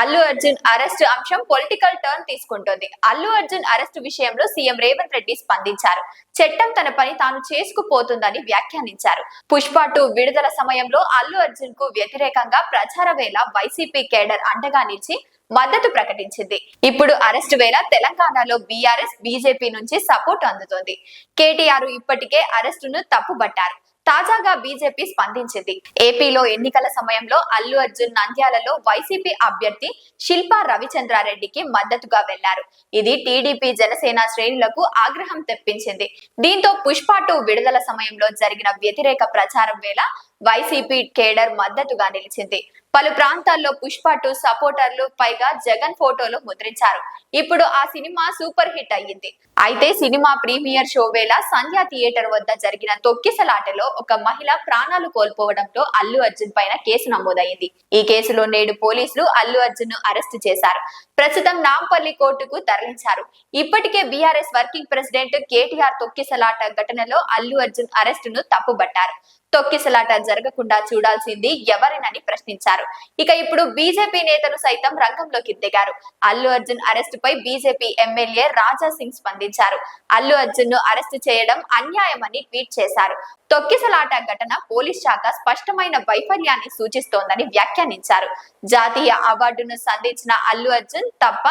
Allu Arjun arrest అంశం political turn తీసుకుంటోంది. Allu Arjun arrest విషయంలో సీఎం రేవంత్ రెడ్డి స్పందించారు. చట్టం తన పని తాను చేసుకుపోతుందని వ్యాఖ్యానించారు. పుష్ప టూ విడుదల సమయంలో అల్లు అర్జున్కు వ్యతిరేకంగా ప్రచార వేళ వైసీపీ కేడర్ అండగా నిలిచి మద్దతు ప్రకటించింది. ఇప్పుడు అరెస్టు వేళ తెలంగాణలో బీఆర్ఎస్ బీజేపీ నుంచి సపోర్ట్ అందుతోంది. కేటీఆర్ ఇప్పటికే అరెస్టును తప్పుబట్టారు. తాజాగా బీజేపీ స్పందించింది. ఏపీలో ఎన్నికల సమయంలో అల్లు అర్జున్ నంద్యాలలో వైసీపీ అభ్యర్థి శిల్పా రవిచంద్రారెడ్డికి మద్దతుగా వెళ్ళారు. ఇది టీడీపీ జనసేన శ్రేణులకు ఆగ్రహం తెప్పించింది. దీంతో పుష్ప టూ విడుదల సమయంలో జరిగిన వ్యతిరేక ప్రచారం వేళ వైసీపీ కేడర్ మద్దతుగా నిలిచింది. పలు ప్రాంతాల్లో పుష్ప టూ సపోర్టర్లు పైగా జగన్ ఫోటోలు ముద్రించారు. ఇప్పుడు ఆ సినిమా సూపర్ హిట్ అయ్యింది. అయితే సినిమా ప్రీమియర్ షో వేళ సంధ్యా థియేటర్ వద్ద జరిగిన తొక్కిసలాటలో ఒక మహిళ ప్రాణాలు కోల్పోవడంతో అల్లు అర్జున్ పైన కేసు నమోదైంది. ఈ కేసులో నేడు పోలీసులు అల్లు అర్జున్ను అరెస్టు చేశారు. ప్రస్తుతం నాంపల్లి కోర్టుకు తరలించారు. ఇప్పటికే బీఆర్ఎస్ వర్కింగ్ ప్రెసిడెంట్ కేటీఆర్ తొక్కిసలాట ఘటనలో అల్లు అర్జున్ అరెస్టును తప్పుబట్టారు. తొక్కిసలాట జరగకుండా చూడాల్సింది ఎవరినని ప్రశ్నించారు. ఇక ఇప్పుడు బీజేపీ నేతలు సైతం రంగంలోకి దిగారు. అల్లు అర్జున్ అరెస్టు పై బీజేపీ ఎమ్మెల్యే రాజా సింగ్ స్పందించారు. అల్లు అర్జున్ను అరెస్టు చేయడం అన్యాయమని ట్వీట్ చేశారు. తొక్కిసలాట ఘటన పోలీస్ శాఖ స్పష్టమైన వైఫల్యాన్ని సూచిస్తోందని వ్యాఖ్యానించారు. జాతీయ అవార్డును సంధించిన అల్లు అర్జున్ తప్ప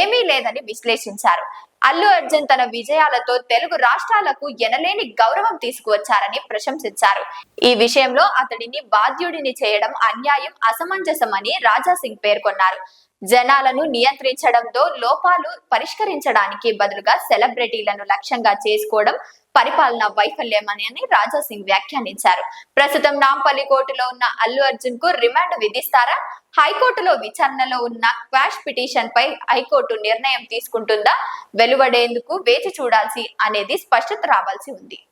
ఏమీ లేదని విశ్లేషించారు. అల్లు అర్జున్ తన విజయాలతో తెలుగు రాష్ట్రాలకు ఎనలేని గౌరవం తీసుకువచ్చారని ప్రశంసించారు. ఈ విషయంలో అతడిని బాధ్యుడిని చేయడం అన్యాయం అసమంజసమని రాజా సింగ్ పేర్కొన్నారు. జనాలను నియంత్రించడంతో లోపాలు పరిష్కరించడానికి బదులుగా సెలబ్రిటీలను లక్ష్యంగా చేసుకోవడం పరిపాలన వైఫల్యమని అని రాజా సింగ్ వ్యాఖ్యానించారు. ప్రస్తుతం నాంపల్లి కోర్టులో ఉన్న అల్లు అర్జున్కు రిమాండ్ విధిస్తారా? హైకోర్టులో విచారణలో ఉన్న క్వాష్ పిటిషన్ పై హైకోర్టు నిర్ణయం తీసుకుంటుందా? వెలువడేందుకు వేచి చూడాల్సి అనేది స్పష్టత రావాల్సి ఉంది.